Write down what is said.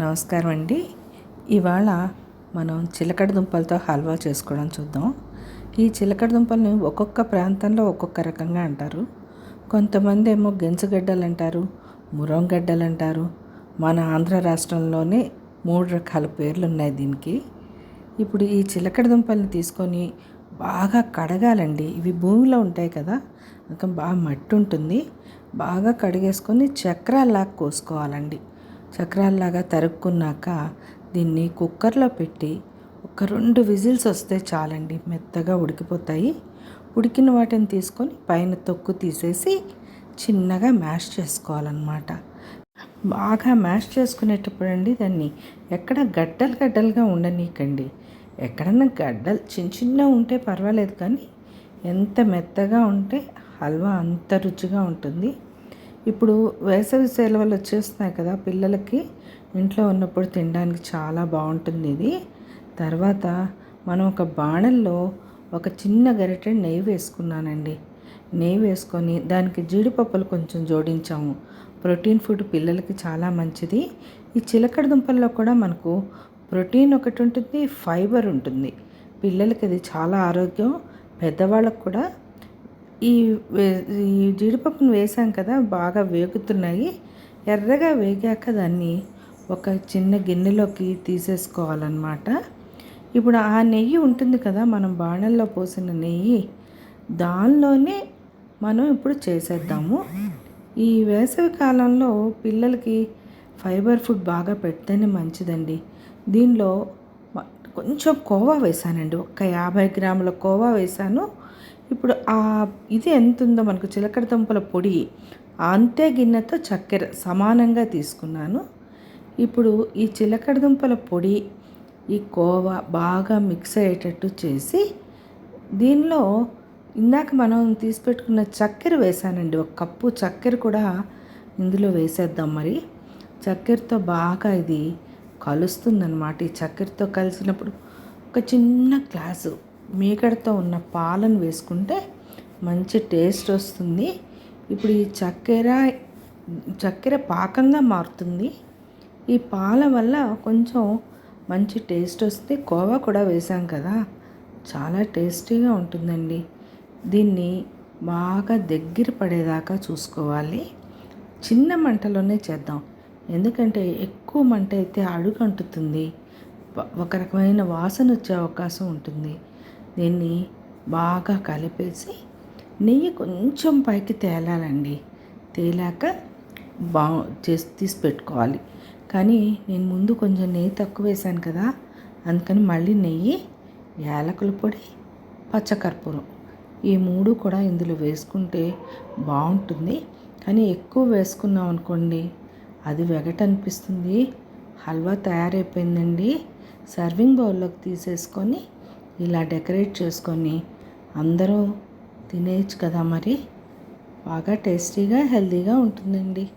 నమస్కారం అండి. ఇవాళ మనం చిలకడ దుంపలతో హల్వా చేసుకోవడం చూద్దాం. ఈ చిలకడ దుంపల్ని ఒక్కొక్క ప్రాంతంలో ఒక్కొక్క రకంగా అంటారు. కొంతమంది ఏమో గెంచుగడ్డలు అంటారు మురంగడ్డలు అంటారు. మన ఆంధ్ర రాష్ట్రంలోనే మూడు రకాల పేర్లు ఉన్నాయి దీనికి. ఇప్పుడు ఈ చిలకడ దుంపల్ని తీసుకొని బాగా కడగాలండి. ఇవి భూమిలో ఉంటాయి కదా ఇంకా బాగా మట్టి ఉంటుంది. బాగా కడిగేసుకొని చక్రాల్లా కోసుకోవాలండి. చక్రాల్లాగా తరుక్కున్నాక దీన్ని కుక్కర్లో పెట్టి ఒక రెండు విజిల్స్ వస్తే చాలండి మెత్తగా ఉడికిపోతాయి. ఉడికిన వాటిని తీసుకొని పైన తొక్కు తీసేసి చిన్నగా మ్యాష్ చేసుకోవాలన్నమాట. బాగా మ్యాష్ చేసుకునేటప్పుడు అండి దాన్ని ఎక్కడ గడ్డలు గడ్డలుగా ఉండనీకండి ఎక్కడన్నా గడ్డలు చిన్న చిన్న ఉంటే పర్వాలేదు కానీ ఎంత మెత్తగా ఉంటే హల్వా అంత రుచిగా ఉంటుంది. ఇప్పుడు వేసవి సెలవులు వచ్చేస్తున్నాయి కదా పిల్లలకి. ఇంట్లో ఉన్నప్పుడు తినడానికి చాలా బాగుంటుంది ఇది. తర్వాత మనం ఒక బాణల్లో ఒక చిన్న గరిటె నెయ్యి వేసుకున్నానండి. నెయ్యి వేసుకొని దానికి జీడిపప్పులు కొంచెం జోడించాము. ప్రోటీన్ ఫుడ్ పిల్లలకి చాలా మంచిది. ఈ చిలకడ దుంపల్లో కూడా మనకు ప్రోటీన్ ఒకటి ఉంటుంది ఫైబర్ ఉంటుంది. పిల్లలకి అది చాలా ఆరోగ్యం పెద్దవాళ్ళకు కూడా ఈ ఈ జీడిపప్పును వేసాం కదా బాగా వేగుతున్నాయి. ఎర్రగా వేగాక దాన్ని ఒక చిన్న గిన్నెలోకి తీసేసుకోవాలన్నమాట. ఇప్పుడు ఆ నెయ్యి ఉంటుంది కదా మనం బాణల్లో పోసిన నెయ్యి. దానిలోనే మనం ఇప్పుడు చేసేద్దాము. ఈ వేసవి కాలంలో పిల్లలకి ఫైబర్ ఫుడ్ బాగా పెడితేనే మంచిదండి. దీనిలో కొంచెం కోవా వేసానండి. ఒక యాభై గ్రాముల కోవా వేసాను. ఇప్పుడు ఆ ఇది ఎంత ఉందో మనకు చిలకడ దుంపల పొడి అంతే గిన్నెతో చక్కెర సమానంగా తీసుకున్నాను. ఇప్పుడు ఈ చిలకడ దుంపల పొడి ఈ కోవా బాగా మిక్స్ అయ్యేటట్టు చేసి దీనిలో ఇందాక మనం తీసి పెట్టుకున్న చక్కెర వేసానండి. ఒక కప్పు చక్కెర కూడా ఇందులో వేసేద్దాం మరి. చక్కెరతో బాగా ఇది కలుస్తుందన్నమాట. ఈ చక్కెరతో కలిసినప్పుడు ఒక చిన్న గ్లాసు మీకడతో ఉన్న పాలను వేసుకుంటే మంచి టేస్ట్ వస్తుంది. ఇప్పుడు ఈ చక్కెర చక్కెర పాకంగా మారుతుంది. ఈ పాల వల్ల కొంచెం మంచి టేస్ట్ వస్తే కోవా కూడా వేసాం కదా. చాలా టేస్టీగా ఉంటుందండి. దీన్ని బాగా దగ్గర పడేదాకా చూసుకోవాలి. చిన్న మంటలోనే చేద్దాం. ఎందుకంటే ఎక్కువ మంట అయితే అడుగు అంటుతుంది ఒక రకమైన వాసన వచ్చే అవకాశం ఉంటుంది. దీన్ని బాగా కలిపేసి నెయ్యి కొంచెం పైకి తేలాలండి. తేలాక బా చేసి తీసి పెట్టుకోవాలి. కానీ నేను ముందు కొంచెం నెయ్యి తక్కువ వేసాను కదా అందుకని మళ్ళీ నెయ్యి యాలకుల పొడి పచ్చకర్పూరం ఈ మూడు కూడా ఇందులో వేసుకుంటే బాగుంటుంది. కానీ ఎక్కువ వేసుకున్నాం అనుకోండి అది వెగటనిపిస్తుంది హల్వా తయారైపోయిందండి. సర్వింగ్ బౌల్లోకి తీసేసుకొని ఇలా డెకరేట్ చేసుకొని అందరూ తినేయచ్చు కదా మరి? బాగా టేస్టీగా హెల్తీగా ఉంటుందండి.